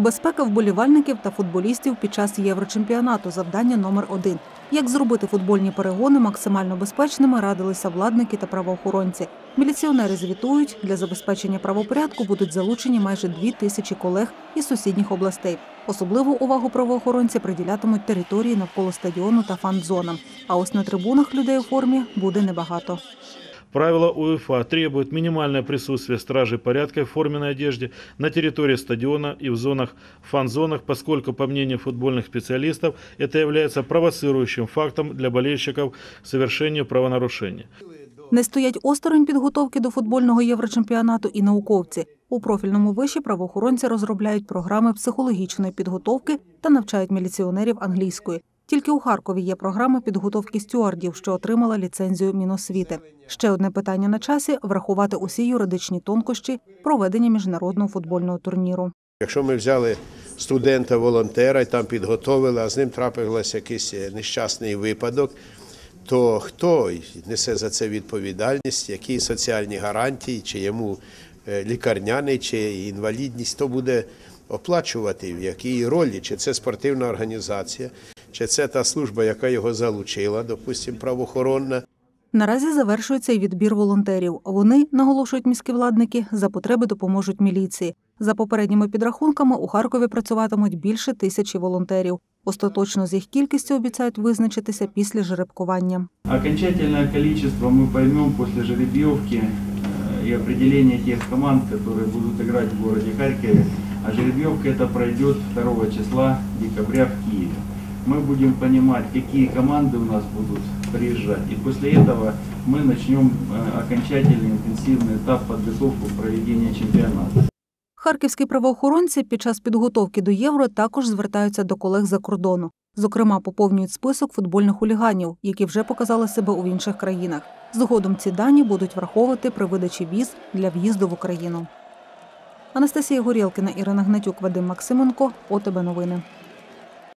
Безпека вболівальників та футболістів під час єврочемпіонату завдання номер один. Як зробити футбольні перегони максимально безпечними, радилися владники та правоохоронці. Міліціонери звітують, для забезпечення правопорядку будуть залучені майже дві тисячі колег із сусідніх областей. Особливу увагу правоохоронці приділятимуть території навколо стадіону та фан-зонам. А ось на трибунах людей у формі буде небагато. Правила УЕФА требуют минимальное присутствие стражей порядка в форменной одежде на территории стадиона и в зонах, фан-зонах, поскольку, по мнению футбольных специалистов, это является провоцирующим фактом для болельщиков к совершению правонарушения. Не стоять осторонь підготовки до футбольного єврочемпіонату і науковці. У профільному виші правоохоронці розробляють програми психологічної підготовки та навчають міліціонерів англійської. Тільки у Харкові є програма підготовки стюардів, що отримала ліцензію Міносвіти. Ще одне питання на часі врахувати усі юридичні тонкощі проведення міжнародного футбольного турніру. Якщо ми взяли студента-волонтера і там підготовили, а з ним трапився якийсь е, нещасний випадок, то хто несе за це відповідальність, які соціальні гарантії, чи йому е, лікарняний, чи інвалідність, хто буде оплачувати, в якій ролі, чи це спортивна організація, чи це та служба, яка його залучила, допустимо, правоохоронна. Наразі завершується і відбір волонтерів. Вони, наголошують міські владники, за потреби допоможуть міліції. За попередніми підрахунками у Харкові працюватимуть більше тисячі волонтерів. Остаточно з їх кількістю обіцяють визначитися після жеребкування. Окончательное количество мы поймем после жеребьевки э, и определения тех команд, которые будут играть в городе Харькове. А жеребьевка это пройдет 2 числа декабря в Киеве. Мы будем понимать, какие команды у нас будут приезжать. И после этого мы начнем э, окончательный интенсивный этап подготовки к проведению чемпионата. Харківські правоохоронці під час підготовки до євро також звертаються до колег за кордону. Зокрема, поповнюють список футбольних хуліганів, які вже показали себе у інших країнах. Згодом ці дані будуть враховувати при видачі віз для в'їзду в Україну. Анастасія Горєлкіна, Ірина Гнатюк, Вадим Максименко, ОТБ Новини.